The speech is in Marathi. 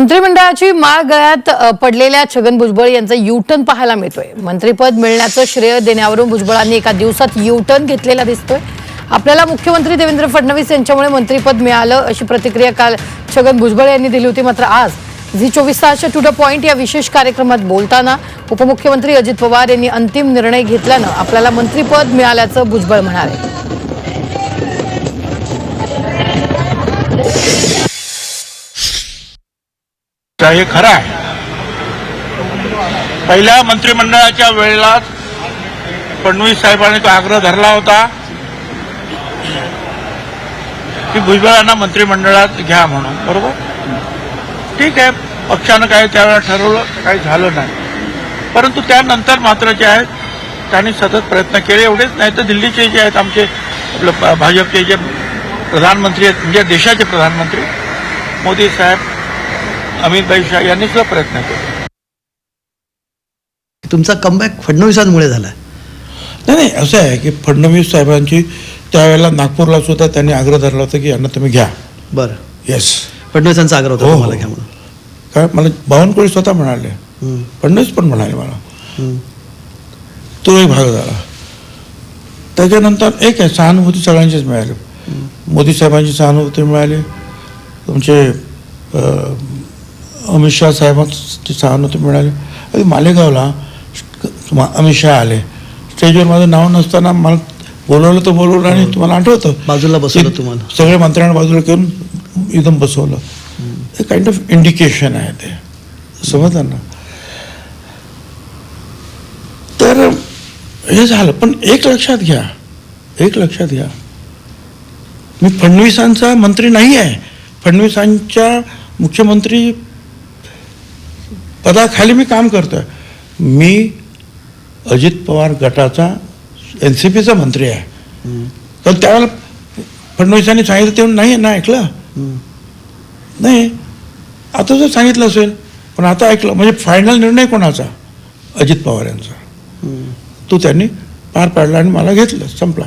मंत्रिमंडळाची माळ गळ्यात पडलेल्या छगन भुजबळ यांचा युटर्न पाहायला मिळतोय. मंत्रिपद मिळण्याचं श्रेय देण्यावरून भुजबळांनी एका दिवसात युटर्न घेतलेला दिसतोय. आपल्याला मुख्यमंत्री देवेंद्र फडणवीस यांच्यामुळे मंत्रिपद मिळालं अशी प्रतिक्रिया काल छगन भुजबळ यांनी दिली होती. मात्र आज झी चोवीस तासच्या टू द पॉइंट या विशेष कार्यक्रमात बोलताना उपमुख्यमंत्री अजित पवार यांनी अंतिम निर्णय घेतल्यानं आपल्याला मंत्रिपद मिळाल्याचं भुजबळ म्हणाले. हे खरं आहे? पहिल्या मंत्रिमंडळाच्या वेळेला फडणवीस साहेबांनी तो आग्रह धरला होता की भुजबळांना मंत्रिमंडळात घ्या म्हणून बरोबर? ठीक आहे पक्षानं काय त्यावेळेला ठरवलं काही झालं नाही. परंतु त्यानंतर मात्र जे आहेत त्यांनी सतत प्रयत्न केले. एवढेच नाही तर दिल्लीचे जे आहेत आमचे आपलं भाजपचे जे प्रधानमंत्री आहेत म्हणजे देशाचे प्रधानमंत्री मोदी साहेब अमित भाई शाह यांनी सुद्धा प्रयत्न केले. तुमचा कमबॅक फडणवीसांमुळे झाला नाही नाही असं आहे की फडणवीस साहेबांची त्यावेळेला नागपूरला सुद्धा त्यांनी आग्रह धरला होता की यांना तुम्ही घ्या. बरं. येस फडणवीसांचा आग्रह होता हो, तुम्हाला हो. घ्या म्हणून काय मला बावनकुळे स्वतः म्हणाले. फडणवीस पण म्हणाले मला. तो एक भाग झाला. त्याच्यानंतर एक आहे सहानुभूती सगळ्यांचीच मिळाली. मोदी साहेबांची सहानुभूती मिळाली. तुमचे अमित शहा साहेबांची सहानुभूती मिळाली. अगदी मालेगावला अमित शहा आले. स्टेजवर माझं नाव नसताना मला बोलवलं तर बोलवलं आणि तुम्हाला आठवतं. बाजूला बसवलं तुम्हाला. सगळे मंत्र्यांना बाजूला करून एकदम बसवलं. हे काइंड ऑफ इंडिकेशन आहे ते. समजलं ना? तर हे झालं. पण एक लक्षात घ्या. एक लक्षात घ्या. मी फडणवीसांचा मंत्री नाही आहे. फडणवीसांच्या मुख्यमंत्री पदाखाली मी काम करतोय. मी अजित पवार गटाचा एन सी पीचा मंत्री आहे. तर त्यावेळेला फडणवीसांनी सांगितलं तेव्हा नाही ना ऐकलं. नाही. आता जर सांगितलं असेल पण आता ऐकलं म्हणजे फायनल निर्णय कोणाचा? अजित पवार यांचा. तो त्यांनी पार पाडला आणि मला घेतलं संपला.